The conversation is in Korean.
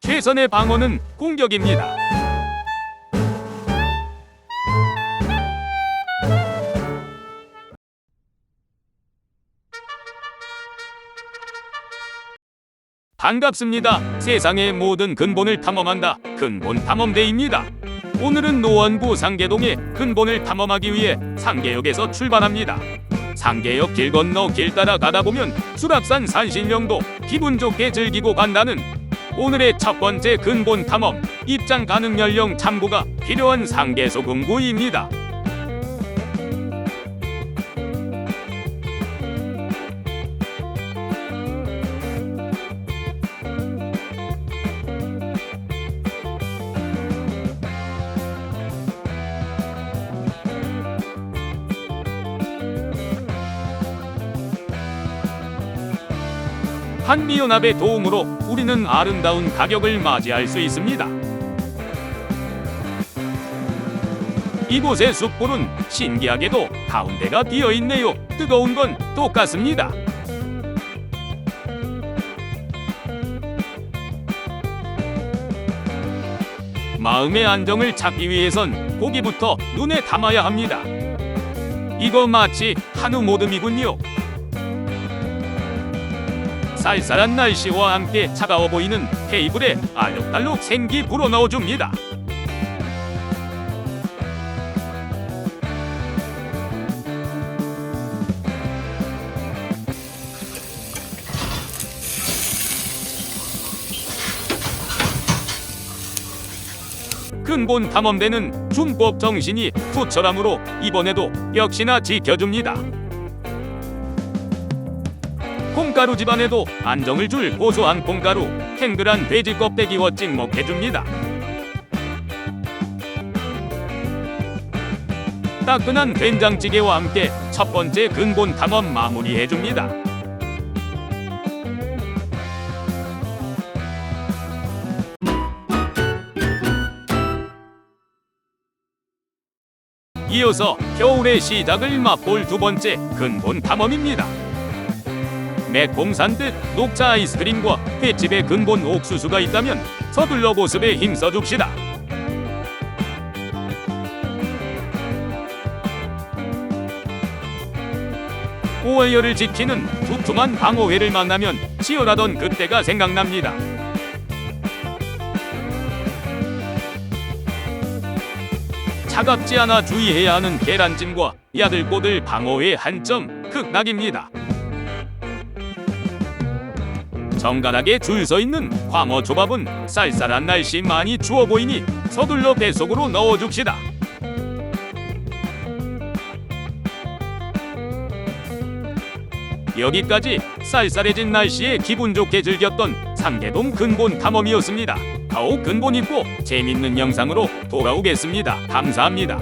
최선의 방어는 공격입니다. 반갑습니다. 세상의 모든 근본을 탐험한다. 근본 탐험대입니다. 오늘은 노원구 상계동의 근본을 탐험하기 위해 상계역에서 출발합니다. 상계역 길 건너 길 따라 가다 보면 수락산 산신령도 기분 좋게 즐기고 간다는 오늘의 첫 번째 근본 탐험 입장 가능 연령 참고가 필요한 상계소 금구입니다. 한미연합의 도움으로 우리는 아름다운 가격을 맞이할 수 있습니다. 이곳의 숯불은 신기하게도 가운데가 비어 있네요. 뜨거운 건 똑같습니다. 마음의 안정을 찾기 위해선 고기부터 눈에 담아야 합니다. 이거 마치 한우 모듬이군요. 쌀쌀한 날씨와 함께 차가워 보이는 테이블에 알록달록 생기 불어 넣어줍니다. 근본 탐험대는 준법 정신이 투철함으로 이번에도 역시나 지켜줍니다. 콩가루 집안에도 안정을 줄 고소한 콩가루, 탱글한 돼지 껍데기와 찍먹해줍니다. 따끈한 된장찌개와 함께 첫 번째 근본 탐험 마무리해줍니다. 이어서 겨울의 시작을 맛볼 두 번째 근본 탐험입니다. 매콤 산뜻 녹차 아이스크림과 횟집의 근본 옥수수가 있다면 서둘러 보습에 힘써 줍시다. 오월열을 지키는 두툼한 방어회를 만나면 치열하던 그때가 생각납니다. 차갑지 않아 주의해야 하는 계란찜과 야들꼬들 방어회 한 점 극락입니다. 정갈하게 줄 서 있는 광어 조밥은 쌀쌀한 날씨 많이 추워 보이니 서둘러 뱃속으로 넣어 줍시다. 여기까지 쌀쌀해진 날씨에 기분 좋게 즐겼던 상계동 근본 탐험이었습니다. 더욱 근본 있고 재밌는 영상으로 돌아오겠습니다. 감사합니다.